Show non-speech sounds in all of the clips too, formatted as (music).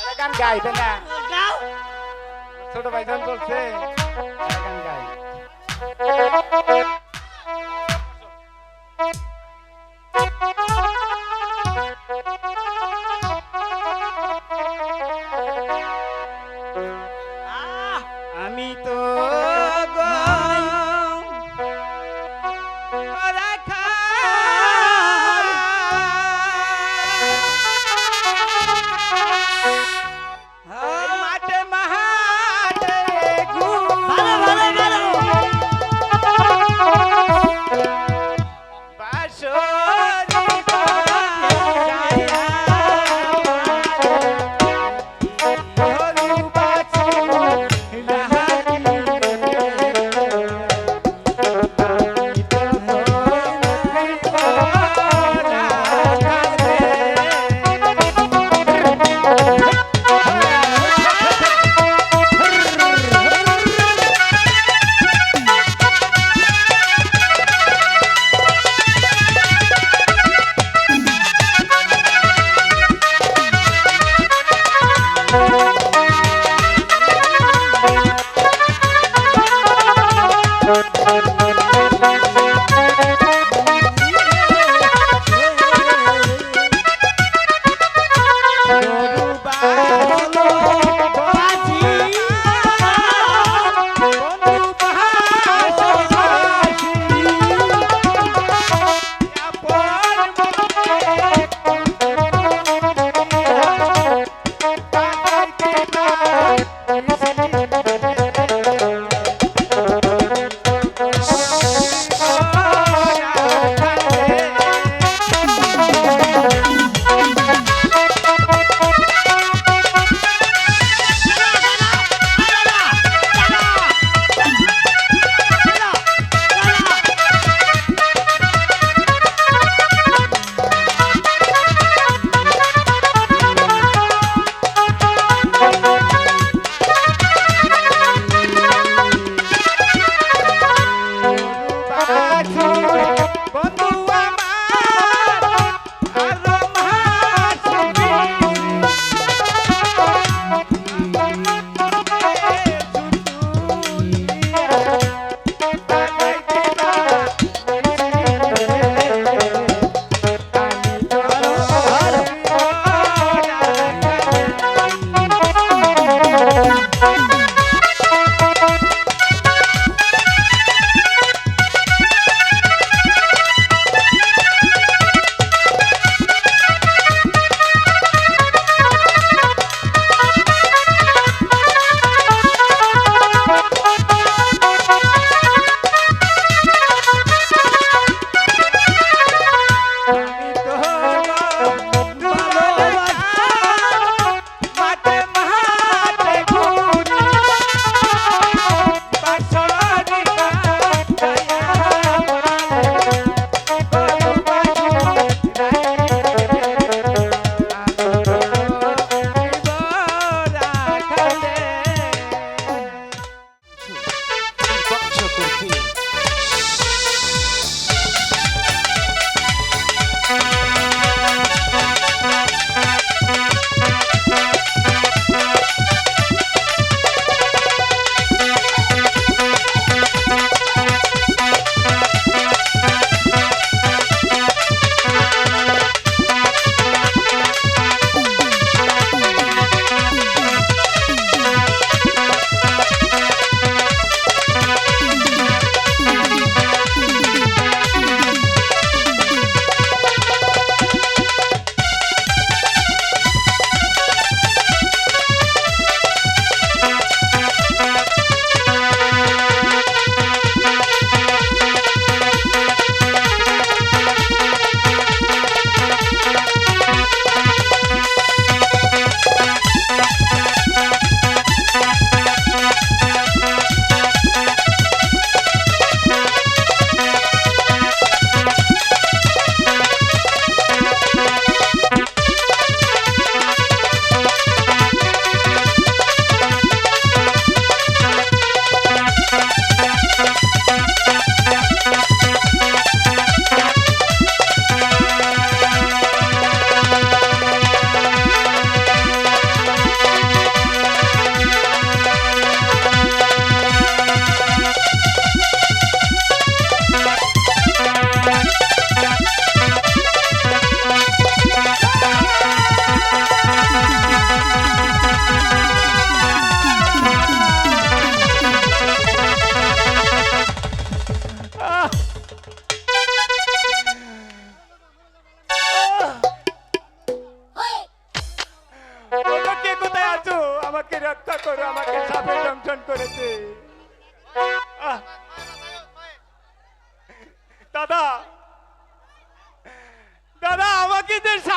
এটা গান গাইতে না গাও ছোট ভাই গান করছে গান গাই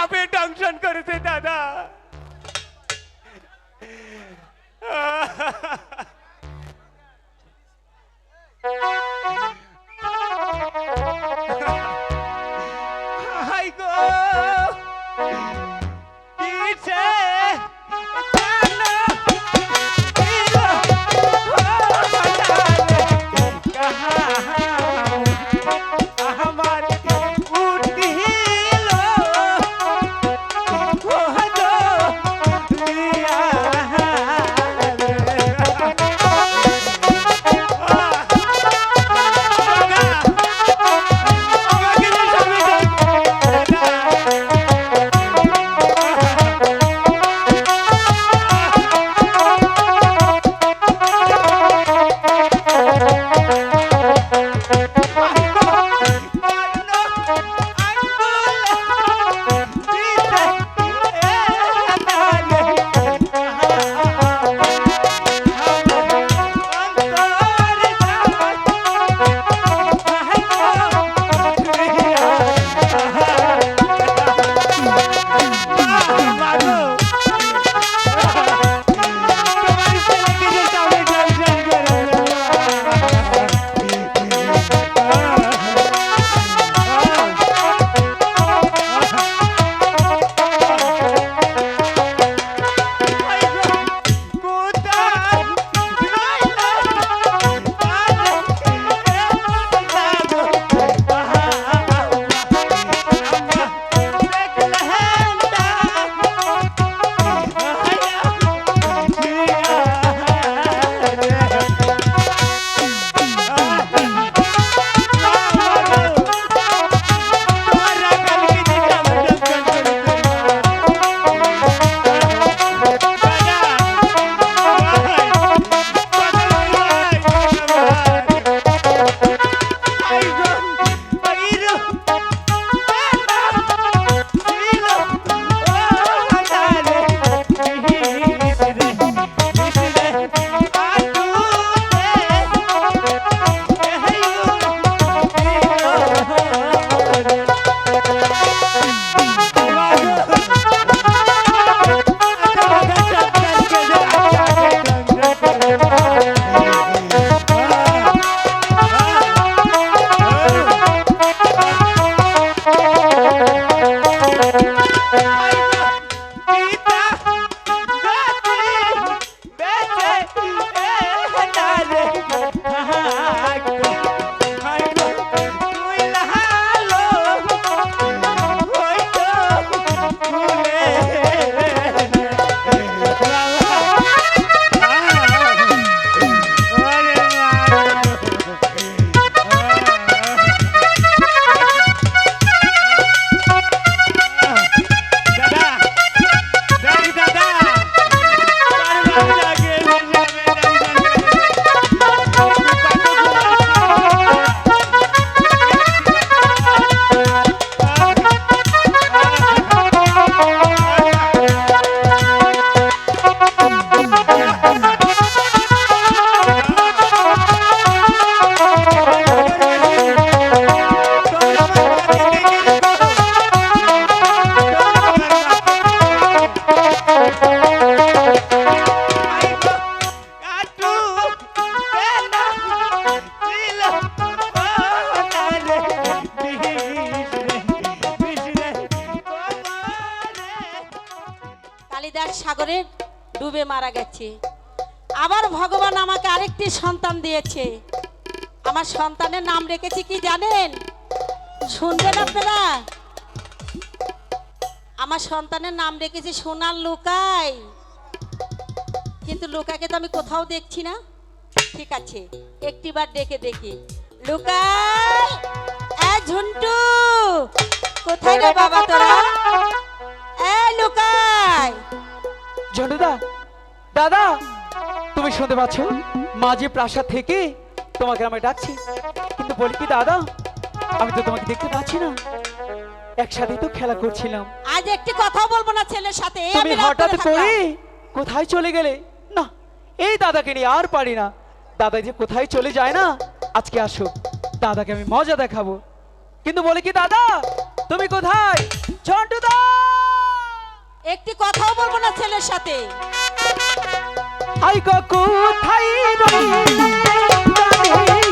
আমাকে যে সাপে দংশন সাগরে ডুবে মারা গেছে। আবার ভগবান আমাকে আরেকটি সন্তান দিয়েছে। আমার সন্তানের নাম রেখেছি কি জানেন? শুনবেন আপনারা? আমার সন্তানের নাম রেখেছি সোনার লুকাই। কিন্তু লুকাকে তো আমি কোথাও দেখছি না। ঠিক আছে একটিবার ডেকে দেখি। লুকাই ঝুন্টু কোথায় রে বাবা তোরা। এ লুকাই। ঝন্টুদা দাদা তুমি শুনতে পাচ্ছ? মাঝে প্রাসাদ থেকে তোমাকে আমি ডাকছি। কিন্তু বলি কি দাদা আমি তো তোমাকে দেখতে পাচ্ছি না। একসাথে তো খেলা করছিলাম। আজ একটি কথা বলব না ছেলের সাথে তুমি হঠাৎ করে কোথায় চলে গেলে? না এই দাদাকে নিয়ে আর পারি না। দাদা যে কোথায় চলে যায় না আজকে আসো দাদাকে আমি মজা দেখাবো। কিন্তু বলে কি দাদা তুমি কোথায়? ঝন্টুদা একটি কথাও বলব না ছেলের সাথে। আই গো কোথায় রইলে?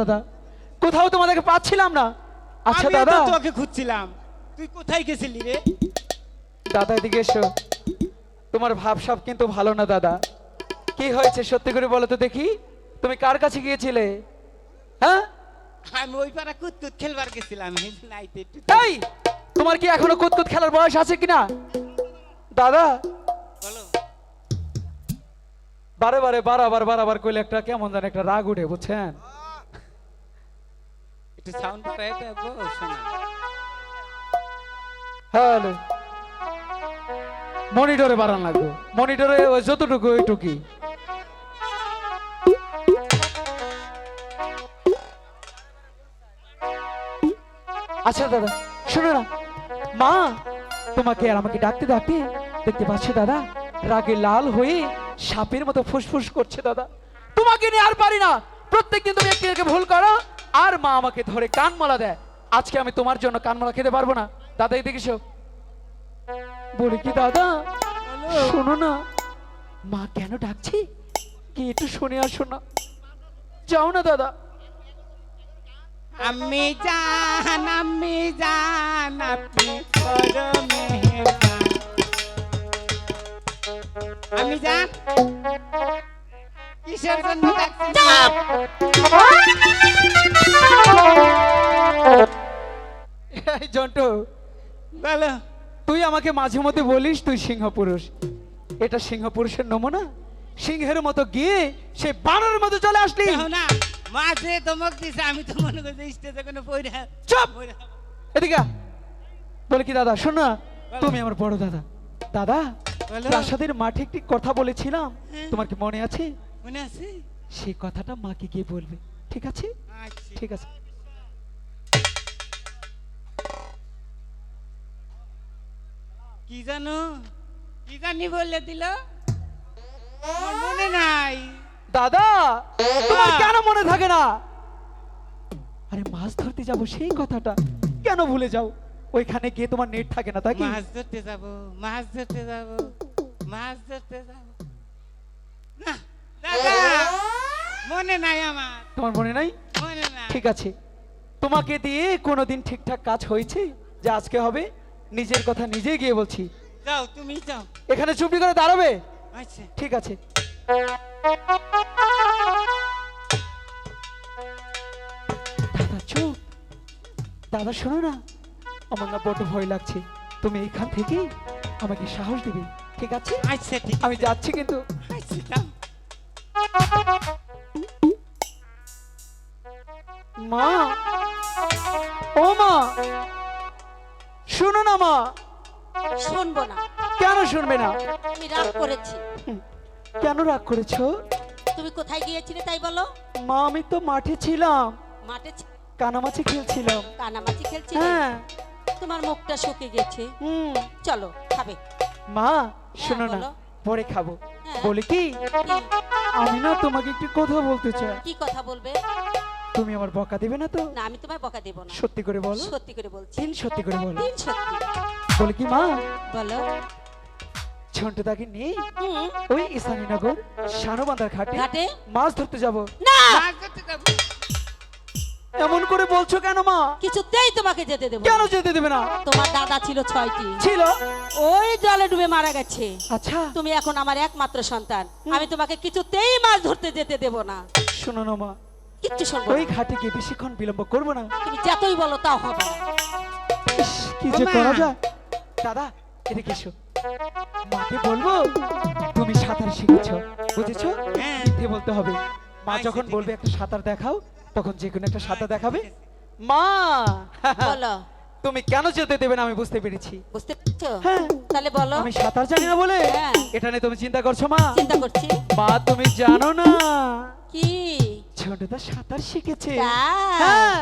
দাদা। কোথাও তোমাদেরকে পাচ্ছিলাম না। আচ্ছা দাদা তো তোকে খুঁজছিলাম। তুই কোথায় গেছিলি রে? দাদা এদিকে এসো। তোমার ভাবসাব কিন্তু ভালো না দাদা। কি হয়েছে সত্যি করে বলো তো দেখি। তুমি কার কাছে গিয়েছিলে? হ্যাঁ? আমি ওই পাড়া কুতকুত খেলবার গেছিলাম নাইতে একটু এই তোমার কি এখনও কুতকুত খেলার বয়স আছে কিনা? দাদা। বলো। বারে বারে বারাবার বারাবার কইলে একটা কেমন জানি একটা রাগ উঠে বুঝছেন? একটু সাউন্ড বাড়াই দেবো শোনা হ্যালো মনিটরে বাড়ান লাগবে। মনিটরে যতটুকু ওইটুকুই। আচ্ছা দাদা, শোনো না। মা, তোমাকে আর আমাকে ডাকতে ডাকতে দেখতে পাচ্ছ, দাদা। রাগে লাল হয়ে সাপের মতো ফুসফুস করছে, দাদা। তোমাকে নিয়ে আর পারি না। প্রত্যেকদিন তুমি একটি ভুল করো আর মা আমাকে ধরে কানমালা দেয়। আজকে আমি তোমার জন্য কানমালা খেতে পারব না। দাদা এই দেখিস বলি কি দাদা? শোনো না। মা কেন ডাকছি? কি একটু শুনে আসো না। যাও না দাদা। আমি জান আমি জান আপনি আমি জান। কিসের জন্য এই জন্টু বলো তুই আমাকে মাঝে মধ্যে বলিস তুই সিংহ পুরুষ এটা সিংহ পুরুষের নমুনা? সিংহের মতো গিয়ে সে বানরের মতো চলে আসলি। না মাঝে ধমক দিছে আমি তো মনে করছি স্টেজে কোনো পয়রা চুপ! এদিকে বলে কি দাদা শোন না তুমি আমার বড় দাদা। দাদা। প্রাসাদের মাঠে একটি কথা বলেছিলাম। হ্যাঁ। তোমার কি মনে আছে? মনে আছে? সেই কথাটা মাকে গিয়ে বলবে। ঠিক আছে? আচ্ছা। ঠিক আছে। কি জানো? কি জানি বললে দিল? মনে নাই। দাদা তোমার। কেন মনে থাকে না? আরে মাছ ধরতে যাব সেই কথাটা। কেন ভুলে যাও? ওইখানে গিয়ে তোমার নেট থাকে না তাই মাছ ধরতে যাব মাছ ধরতে যাব মাছ ধরতে যাব। দাদা মনে নাই আমার। তোমার মনে নাই? মনে নাই। ঠিক আছে। তোমাকে দিয়ে কোনোদিন ঠিকঠাক কাজ হয়েছে? যে আজকে হবে নিজের কথা নিজে গিয়ে বলছি। যাও তুমি যাও। এখানে চুপি করে দাঁড়াবে? আচ্ছা। ঠিক আছে। দাদা চুপ। দাদা শোনো না। আমার না বড় ভয় লাগছে। তুমি এইখান থেকে আমাকে সাহস দিবে। ঠিক আছে? আচ্ছা ঠিক আমি যাচ্ছি কিন্তু। আচ্ছা মা। ও মা শোনো না মা। শুনব না। কেন শুনবে না? আমি রাগ করেছি। কেন রাগ করেছ? তুমি কোথায় গিয়েছিলে তাই বলো? মা আমি তো মাঠে ছিলাম। মাঠে কানামাছি খেলছিলাম। কানামাছি খেলছিলে? হ্যাঁ। তোমার মুখটা শুকে গেছে। হুম। চলো খাবে। মা শোনো না পরে খাব। হ্যাঁ। বলি কি? কি? আমি না তোমাকে একটু কথা বলতে চাই। কি কথা বলবে? তুমি আমার বকা দেবে না তো? না আমি তোমায় বকা দেব না। সত্যি করে বলো। সত্যি করে বলছি। তিন সত্যি করে বলো। তিন সত্যি বলি কি মা? বলো। ঝন্টুদাকে ওই ঘাটে ঘাটে? মাছ ধরতে যাব। না! মাছ ধরতে যাব। এমন করে বলছো কেন মা? কিছুতেই তোমাকে যেতে দেবো কেন যেতে দেবে না? তোমার দাদা ছিল ছয়টি। ছিল? ওই জলে ডুবে মারা গেছে। আচ্ছা। তুমি এখন আমার একমাত্র সন্তান। আমি তোমাকে কিছুতেই মাছ ধরতে যেতে দেব না। শোনো না মা কিচ্ছু শুনব ওই ঘাটে গিয়ে বেশিক্ষণ বিলম্ব করব না। তুমি যতই বলো তাও হবে না। ইস, কি যে করা যায়। দাদা এদিকে এসো। মাকে বলব তুমি সাঁতার শিখেছো বুঝেছ? হ্যাঁ। মিথ্যে বলতে হবে। মা আচ্ছা, যখন ঠিক বলবে একটা সাঁতার দেখাও তখন যে কোনো একটা সাঁতার দেখাবে। মা! বলো। তুমি কেন যেতে দেবে না আমি বুঝতে পেরেছি। বুঝতে পারছ? হ্যাঁ। তাহলে বলো। আমি সাঁতার জানি না বলে। হ্যাঁ। এটা নিয়ে তুমি চিন্তা করছ মা? চিন্তা করছি। মা তুমি জানো না। কি? ছোটদা সাঁতার শিখেছে? হ্যাঁ।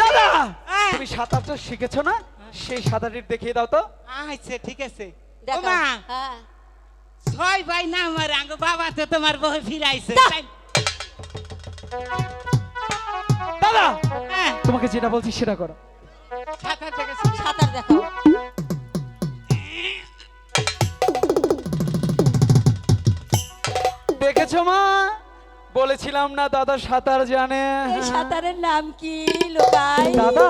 দাদা! তুমি সাঁতারটা শিখেছো না? সেই সাঁতারটি দেখিয়ে দাও তো। আচ্ছা ঠিক আছে। হ্যাঁ। ছয় ভাই না আমার আঙ্গ বাবা তো তোমার বউ ফিরাইছে। দাদা! হ্যাঁ, তোমাকে যেটা বলছি সেটা করো। সাঁতার দেখেছি। সাঁতার দেখো। দেখেছ মা? বলেছিলাম না দাদা সাঁতার জানে? এই সাঁতারের নাম কি লোকাই? দাদা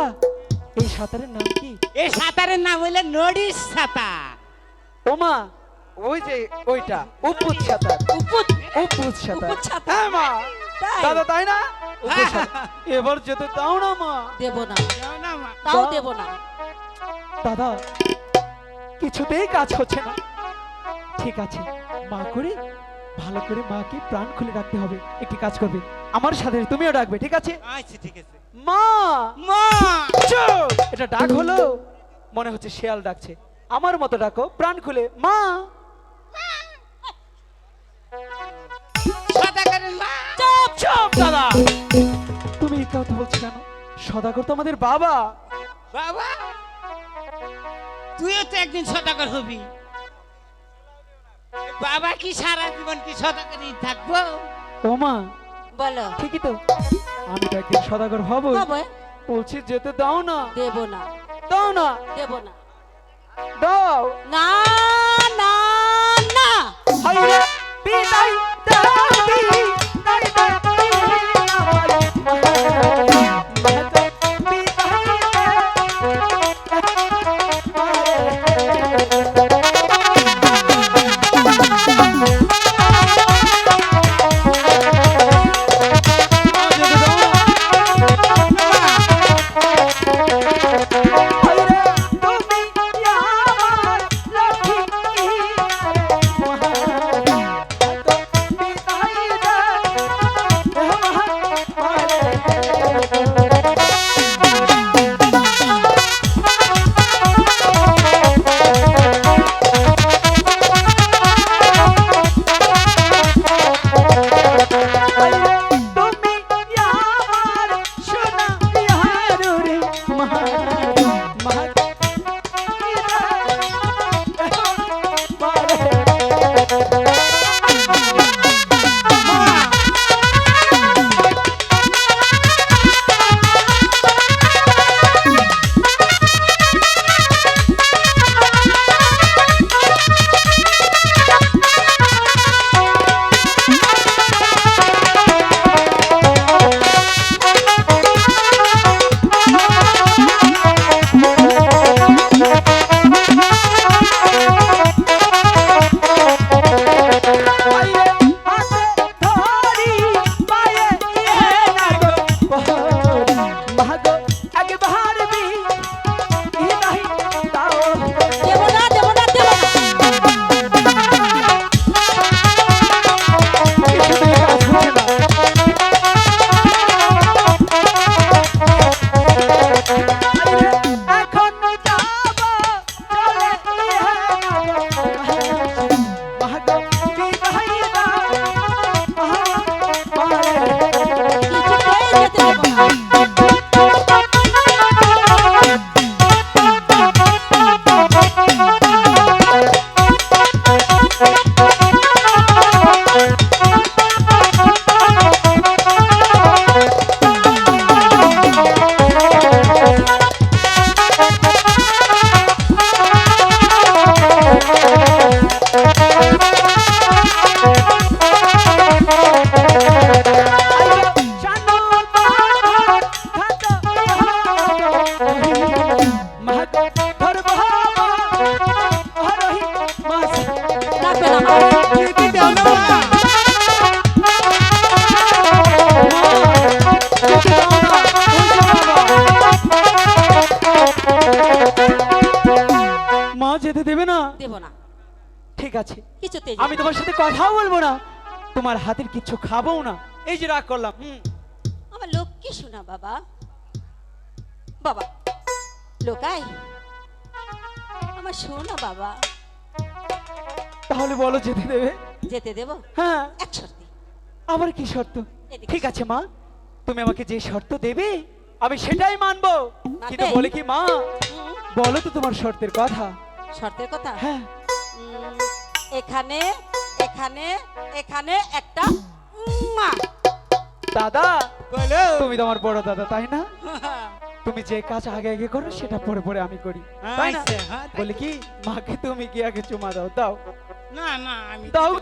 এই সাঁতারের নাম কি? এই সাঁতারের নাম হইলে নড়িস সাঁতার। ওমা ওই যে ওইটা উপুত সাঁতার। উপুত? উপুত সাঁতার। উপুত সাঁতার। হ্যাঁ মা দাদা তাই না? উপুত হ্যাঁ। এবার যেতে দাও না মা। দেব না। না মা। তাও দেব না। দাদা কিছুতেই কাজ হচ্ছে না। ঠিক আছে মা করে। ভালো করে মাকে প্রাণ খুলে রাখতে হবে। একটি কাজ করবে। আমার সাথে তুমিও ডাকবে ঠিক আছে? আচ্ছা ঠিক আছে। মা! মা! এটা ডাক হলো। মনে হচ্ছে শেয়াল ডাকছে। আমার মতো ডাকো প্রাণ খুলে। মা! সদাগরের মা! চুপ চুপ দাদা! তুমি কথা বলছো কেন? সদাগর তো আমাদের বাবা। বাবা! তুইও তো একদিন সদাগর হবি। বাবা কি সারা জীবন কি সদাগরই থাকব? ও মা বলো। ঠিকই তো। আমি তো একদিন সদাগর হব হবে বলছি যেতে দাও না। দেব না। দাও না। দেব না। দাও। না না না। হাইরে বিদায়। দাদি ঠিক আছে কিছুতে আমি তোমার সাথে কথাও বলব না। তোমার হাতের কিচ্ছু খাব না। এই যে রাগ করলাম হুম। আমার লক্ষ্মী শোনা বাবা? বাবা লোকাই আমার শোনা বাবা। তাহলে বলো যেতে দেবে? যেতে দেব? হ্যাঁ। এক শর্তে। আবার কি শর্ত? ঠিক আছে মা। তুমি আমাকে যে শর্ত দেবে আমি সেটাই মানবো। কিন্তু? বলে কি মা বলো তো তোমার শর্তের কথা। শর্তের কথা? হ্যাঁ। এখানে এখানে এখানে একটা মা। দাদা বলো। তুমি তো আমার বড় দাদা তাই না? (laughs) তুমি যে কাজ আগে আগে করো সেটা পরে পরে আমি করি। তাই না? হ্যাঁ। বলে কি মাকে তুমি কি আগে চুমা দাও? দাও। না না আমি দাও।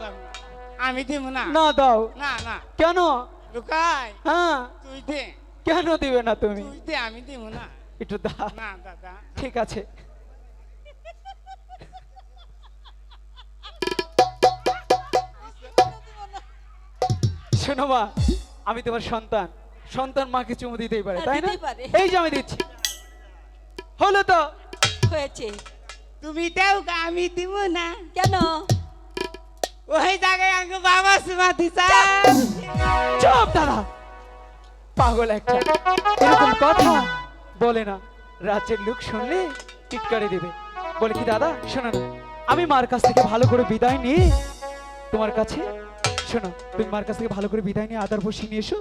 আমি দিব না। না দাও। না না। কেন? লুকাই হ্যাঁ। তুই দে। কেন দিবে না তুমি? তুই দে আমি দিব না। একটু দাও। না দাদা। ঠিক আছে। শোনো মা আমি তোমার সন্তান। সন্তান মাকে চুমু দিতেই পারে হ্যাঁ, তাই না? এই যে আমি দিচ্ছি। হলো তো। হয়েছে। তুমি দেও আমি দিব না। কেন? ওই জায়গায় আগে বাবা সুমা দিছা। চুপ দাদা। পাগল একটা। এরকম কথা বলে না। রাজ্যের লোক শুনলে টিটকারি দেবে। বলে কি দাদা শোনো না। আমি মার কাছ থেকে ভালো করে বিদায় নিয়ে তোমার কাছে শোনো তুমি মার কাছ থেকে ভালো করে বিদায় নিয়ে আদার বসে নিয়ে এসো।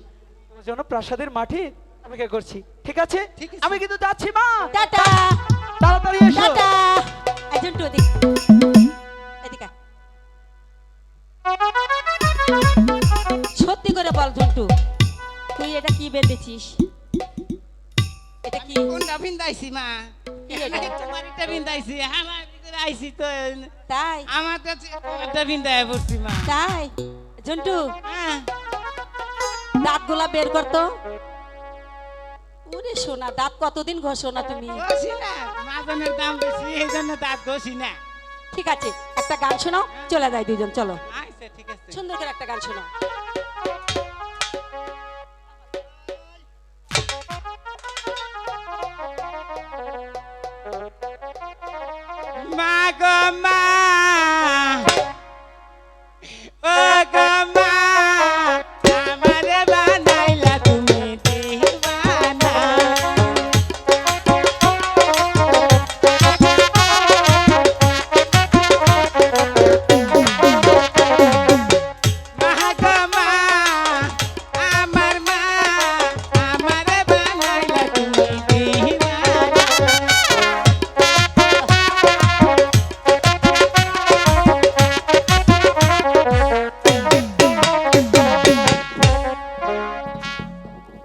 তোমার জন্য প্রাসাদের মাঠে অপেক্ষা করছি। ঠিক আছে? আমি কিন্তু যাচ্ছি মা! টাটা! তাড়াতাড়ি এসো। টাটা! একজন টু এদিকে সত্যি করে বল ঝন্টু তুই এটা কি বেঁধেছিস? এটা কি? কোনটা বিন্দাইছি মা? কি তোমার এটা বিন্দাইছি আমার আইছি তো। তাই? আমার তো এটা বিন্দায় পড়ছি মা। তাই? ঝন্টু হ্যাঁ দাঁতগুলা বের করতো ওরে সোনা দাঁত কতদিন ঘষো না তুমি? মাজনের দাম বেশি এই জন্য দাঁত ঘষি না ঠিক আছে একটা গান শোনাও চলে যায় দুজন চলো। আচ্ছা ঠিক আছে। সুন্দর করে একটা গান শোনাও।